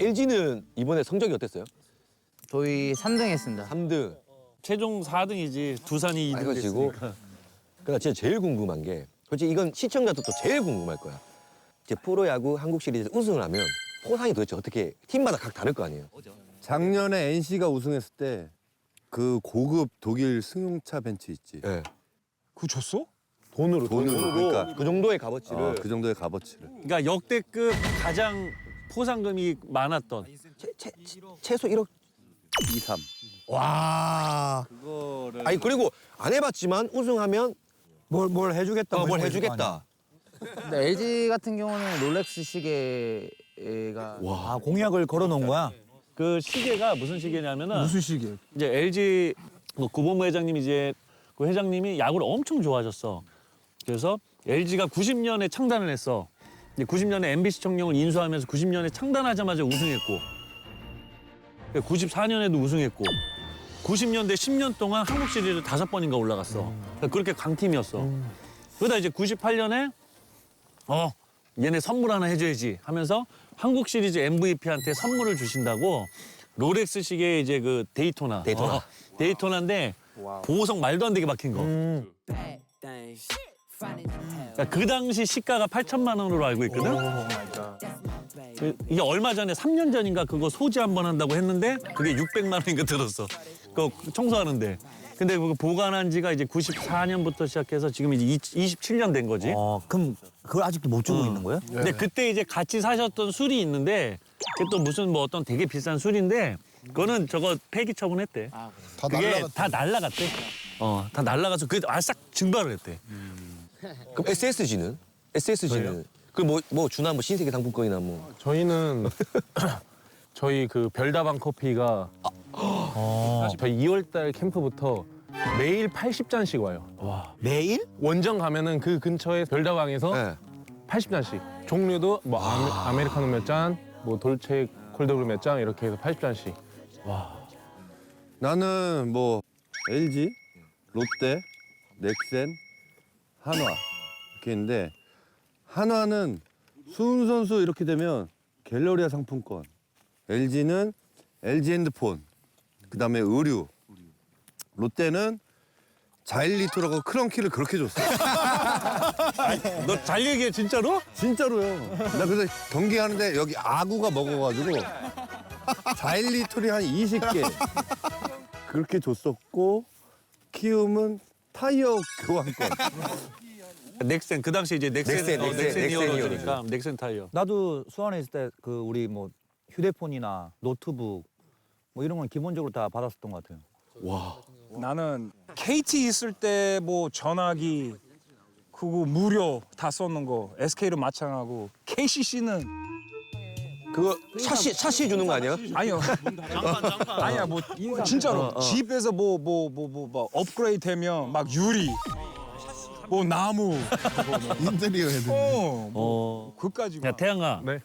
LG는 이번에 성적이 어땠어요? 저희 3등 했습니다. 3등. 최종 4등이지 두산이 2등 이거 지고. 됐으니까. 그러니까 진짜 제일 궁금한 게 솔직히 이건 시청자들도 제일 궁금할 거야. 이제 프로야구 한국 시리즈 우승을 하면 포상이 도대체 어떻게 팀마다 각 다를 거 아니에요? 작년에 NC가 우승했을 때 그 고급 독일 승용차 벤츠 있지. 예. 그거 줬어? 돈으로 돈으로 그러니까 그 정도의 값어치를 어, 그 정도의 값어치를. 그러니까 역대급 가장 포상금이 많았던 최, 최, 최소 1억 2, 3. 와. 아니 그리고 안 해봤지만 우승하면 뭘, 뭘 해주겠다. 어, 뭘 이런 거 있을 거 해주겠다. 근데 LG 같은 경우는 롤렉스 시계가 아니야. 아, 공약을 걸어놓은 거야? 그 시계가 무슨 시계냐면은 무슨 시기에? 이제 LG 뭐 구본무 회장님 이제 그 회장님이 야구를 엄청 좋아하셨어. 그래서 LG가 90년에 창단을 했어. 이제 90년에 MBC 청룡을 인수하면서 90년에 창단하자마자 우승했고, 94년에도 우승했고, 90년대 10년 동안 한국 시리즈 다섯 번인가 올라갔어. 그러니까 그렇게 강팀이었어. 그러다 이제 98년에 어 얘네 선물 하나 해줘야지 하면서 한국 시리즈 MVP한테 선물을 주신다고 롤렉스 시계 이제 그 데이토나 데이토나. 어, 데이토나인데 보석 말도 안 되게 박힌 거. 그러니까 그 당시 시가가 8천만 원으로 알고 있거든. 그- 이게 얼마 전에 3년 전인가 그거 소지 한 번 한다고 했는데 그게 600만 원인가 들었어. 그거 청소하는데. 근데 그거 보관한 지가 이제 94년부터 시작해서 지금 이제 27년 된 거지. 어, 그럼 그걸 아직도 못 주고 어. 있는 거야? 근데 그때 이제 같이 사셨던 술이 있는데 그게 또 무슨 뭐 어떤 되게 비싼 술인데 그거는 저거 폐기 처분했대. 다 그게 날라갔다. 다 날라갔대. 어, 다 날라가서 그 아싹 증발을 했대. 그럼 SSG는? SSG는 그뭐뭐 주나 뭐 신세계 상품권이나 뭐 저희는 저희 그 별다방 커피가 저희 2월달 캠프부터 매일 80잔씩 와요. 매일? 원정 가면은 그 근처에 별다방에서 네. 80잔씩. 종류도 뭐 아메, 아메리카노 몇 잔, 뭐 돌체 콜드브루 몇 잔 이렇게 해서 80잔씩. 나는 뭐 LG, 롯데, 넥센, 한화 이렇게 있는데 한화는 수훈 선수 이렇게 되면 갤러리아 상품권, LG는 LG 핸드폰, 그다음에 의류, 롯데는 자일리토라고 크런키를 그렇게 줬어. 너 잘 얘기해 진짜로? 진짜로요. 나 그래서 경기하는데 여기 아구가 먹어가지고 자일리톨이 한 20개 그렇게 줬었고 키움은 타이어 교환권. 넥센 그 당시 이제 넥센 넥센, 어, 넥센, 넥센 넥센 이어로니까 넥센 타이어. 나도 수원에 있을 때 그 우리 뭐 휴대폰이나 노트북 뭐 이런 건 기본적으로 다 받았었던 것 같아요. 나는 KT 있을 때 뭐 전화기 그거 무료 다 썼는 거 SK로 마찬하고 KCC는 그거 샤시 샤시 주는 거 아니야? 아니요 아니야 뭐 진짜로 집에서 뭐 뭐 뭐뭐뭐 업그레이드 되면 막 유리 뭐 나무 인테리어 해야 돼. 어, 뭐 어. 그까지 야 태양아. 네.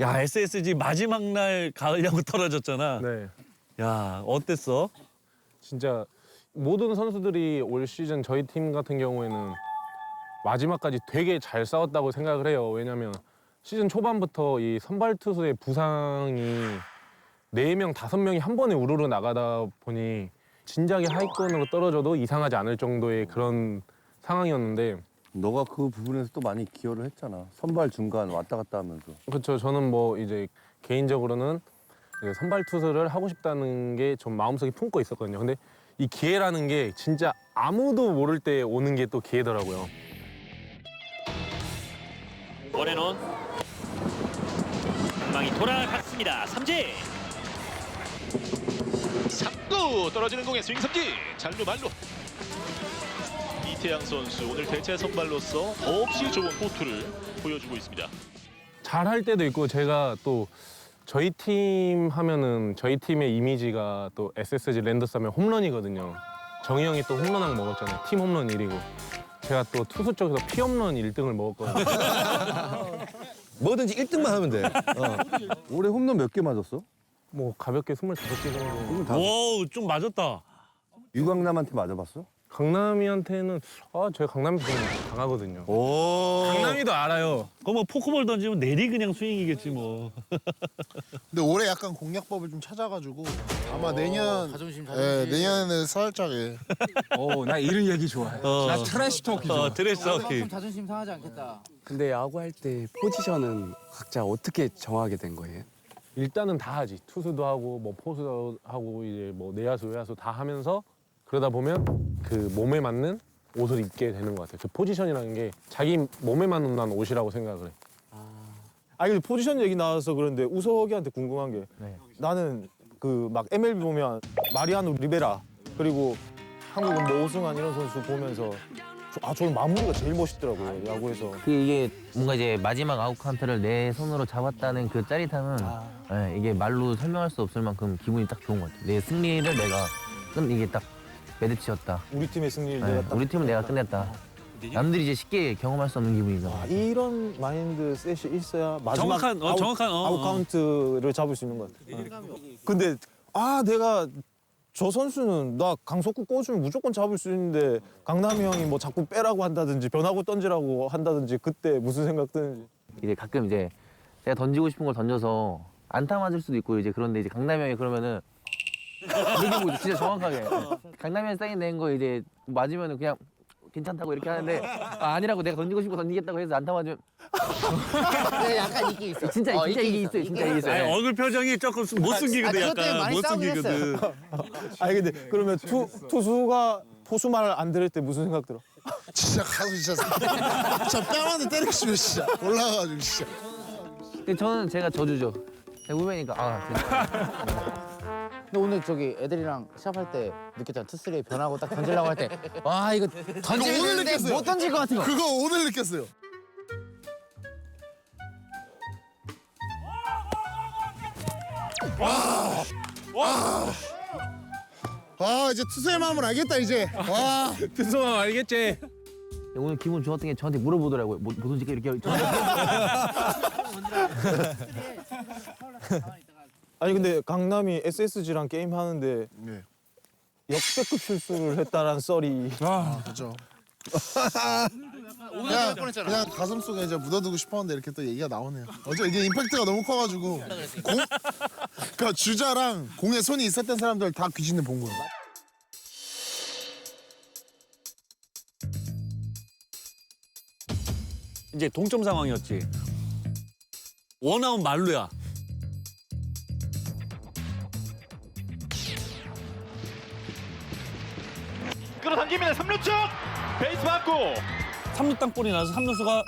야 SSG 마지막 날 가을 야구 떨어졌잖아. 네. 야 어땠어? 진짜 모든 선수들이 올 시즌 저희 팀 같은 경우에는 마지막까지 되게 잘 싸웠다고 생각을 해요. 왜냐면 시즌 초반부터 이 선발 투수의 부상이 네 명 다섯 명이 한 번에 우르르 나가다 보니 진작에 하위권으로 떨어져도 이상하지 않을 정도의 그런 상황이었는데 너가 그 부분에서 또 많이 기여를 했잖아. 선발 중간 왔다 갔다 하면서. 그렇죠. 저는 뭐 이제 개인적으로는 이제 선발 투수를 하고 싶다는 게 좀 마음속에 품고 있었거든요. 근데 이 기회라는 게 진짜 아무도 모를 때 오는 게 또 기회더라고요. 원앤원 돌아갔습니다 삼진 3구 떨어지는 공에 스윙 삼진 잘루 말루 이태양 선수 오늘 대체 선발로서 없이 좋은 포투를 보여주고 있습니다 잘할 때도 있고 제가 또 저희 팀 하면은 저희 팀의 이미지가 또 SSG 랜더스 하면 홈런이거든요. 정희 형이 또 홈런왕 먹었잖아요. 팀 홈런 1위고. 제가 또 투수 쪽에서 피 홈런 1등을 먹었거든요. 뭐든지 1등만 하면 돼. 어. 올해 홈런 몇 개 맞았어? 뭐 가볍게 25개 정도. 다 와우 좀 맞았다. 유강남한테 맞아봤어? 강남이한테는 아 제가 강남이 좀 강하거든요. 오. 강남이도 알아요. 그거 뭐 포크볼 던지면 내리 그냥 스윙이겠지 뭐. 근데 올해 약간 공략법을 좀 찾아가지고 아마 내년 자존심 예, 내년에는 살짝 예. 오, 나 이런 얘기 좋아해. 어. 나 트래시 토크 좋아. 어, 드레스 좀 어키. 자존심 상하지 않겠다. 근데 야구할 때 포지션은 각자 어떻게 정하게 된 거예요? 일단은 다 하지. 투수도 하고 뭐 포수도 하고 이제 뭐 내야수 외야수 다 하면서 그러다 보면 그 몸에 맞는 옷을 입게 되는 것 같아요. 그 포지션이라는 게 자기 몸에 맞는 난 옷이라고 생각을 해. 아니 근데 포지션 얘기 나와서 그런데 우석이한테 궁금한 게 나는 그 막 MLB 보면 마리아노 리베라 그리고 한국은 뭐 오승환 이런 선수 보면서 저- 아 저는 마무리가 제일 멋있더라고요 야구에서 그 이게 뭔가 이제 마지막 아웃 카운트를 내 손으로 잡았다는 그 짜릿함은 예, 이게 말로 설명할 수 없을 만큼 기분이 딱 좋은 것 같아요. 내 승리를 내가 끝 이게 딱 매듭지었다. 우리 팀의 승리를 예, 내가 딱 우리 팀은 내가 끝냈다. 남들이 이제 쉽게 경험할 수 없는 기분이죠. 아, 이런 마인드 셋이 있어야 마지막 정확한, 어, 아웃, 정확한, 어, 아웃 어. 카운트를 잡을 수 있는 것 같아요. 어. 근데 아 내가 저 선수는 나 강속구 꽂으면 무조건 잡을 수 있는데 강남이 형이 뭐 자꾸 빼라고 한다든지 변하고 던지라고 한다든지 그때 무슨 생각 드는지. 이제 가끔 이제 내가 던지고 싶은 걸 던져서 안타 맞을 수도 있고 이제 그런데 이제 강남이 형이 그러면은 이렇게 보죠 진짜 정확하게. 형이 사인 낸거 이제 맞으면은 그냥 괜찮다고 이렇게 하는데 아, 아니라고 내가 던지고 싶고 던지겠다고 해서 안타 맞으면 약간 이게 있어. 진짜 진짜 이게 있어요 진짜 이게 있어요. 아니, 얼굴 표정이 조금 못 숨기거든 아, 그것 때문에 약간 많이 못 싸우긴 숨기거든. 아니 근데 그러면 투 투수가 포수 말을 안 들을 때 무슨 생각 들어? 진짜 가서 진짜 진짜 뺨한테 때리고 싶어 진짜 올라가가지고 진짜. 근데 저는 제가 저주죠. 제가 후배니까. 아 진짜 근데 오늘 저기 애들이랑 시합할 때 느꼈잖아 투쓰리 변하고 딱 던지려고 할 때. 와 이거 던지면 오늘 느꼈어요. 못 던질 것 같은 거. 그거 오늘 느꼈어요. 아 이제 투수의 마음을 알겠다 이제. 와. 투수만 알겠지. 오늘 기분 좋았던 게 저한테 물어보더라고요. 뭐, 뭐 던질까 이렇게 저한테 아니 근데 강남이 SSG랑 게임 하는데 네. 역대급 실수를 했다라는 썰이 그죠 그냥, 그냥 가슴 속에 이제 묻어두고 싶었는데 이렇게 또 얘기가 나오네요. 어제 이게 임팩트가 너무 커가지고 공, 그러니까 주자랑 공에 손이 있었던 사람들 다 귀신을 본 거예요. 이제 동점 상황이었지. 원아웃 말루야. 끌어당깁니다. 3루 쪽 베이스 맞고 3루 땅볼이 나서 3루수가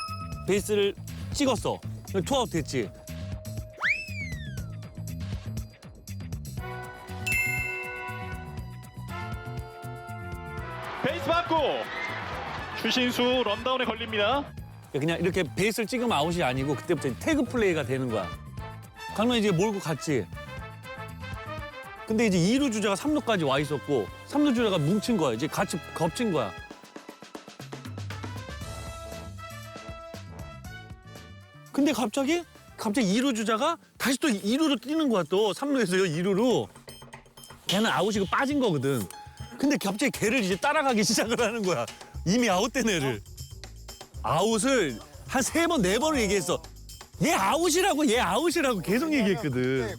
베이스를 찍었어. 투아웃 됐지. 베이스 맞고 추신수 런다운에 걸립니다. 그냥 이렇게 베이스를 찍으면 아웃이 아니고 그때부터 태그 플레이가 되는 거야. 강남이 이제 몰고 갔지. 근데 이제 2루 주자가 3루까지 와 있었고 3루 주자가 뭉친 거야. 이제 같이 겹친 거야. 근데 갑자기 갑자기 2루 주자가 다시 또 2루로 뛰는 거야 또 3루에서요 2루로. 걔는 아웃이고 빠진 거거든. 근데 갑자기 걔를 이제 따라가기 시작을 하는 거야. 이미 아웃된 애를. 아웃을 한 세 번, 네 번을 얘기했어. 얘 아웃이라고, 얘 아웃이라고 계속 얘기했거든.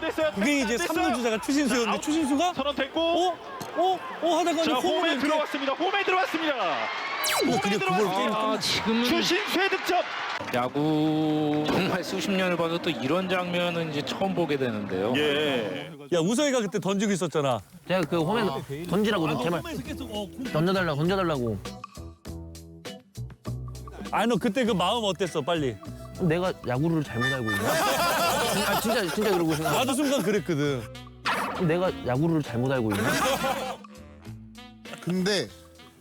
됐어요. 그게 이제 안 3루 주자가 추신수였는데 아웃. 추신수가 선언됐고 어? 어? 어? 하다가 이제 자 홈에 이렇게 들어왔습니다. 홈에 들어왔습니다. 뭐 그게 그걸로 게임 끝났 지금은 추신수의 득점. 야구 정말 수십 년을 봐도 또 이런 장면은 이제 처음 보게 되는데요. 예. 야, 우석이가 그때 던지고 있었잖아. 제가 그 홈에 던지라고 좀 제발 홈에서 계속 어, 공- 던져달라고 던져달라고 아니, 너 그때 그 마음 어땠어, 빨리? 내가 야구를 잘못 알고 있나? 아 진짜 진짜 그러고 생각 나도 순간 그랬거든. 내가 야구를 잘못 알고 있나? 근데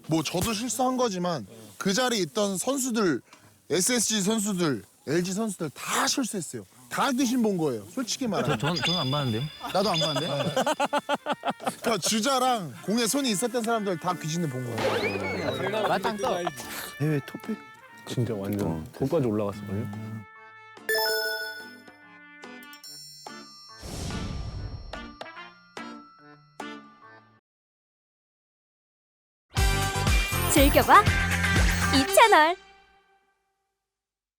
뭐 저도 실수한 거지만 그 자리에 있던 선수들 SSG 선수들 LG 선수들 다 실수했어요. 다 귀신 본 거예요. 솔직히 말하면. 전, 저는 안 봤는데요 나도 안 봤는데. 그러니까 주자랑 공에 손이 있었던 사람들 다 귀신을 본 거예요. 맞짱 떠 해외 토픽 진짜 완전 거기까지 올라갔었거든요. 즐겨봐 이 채널.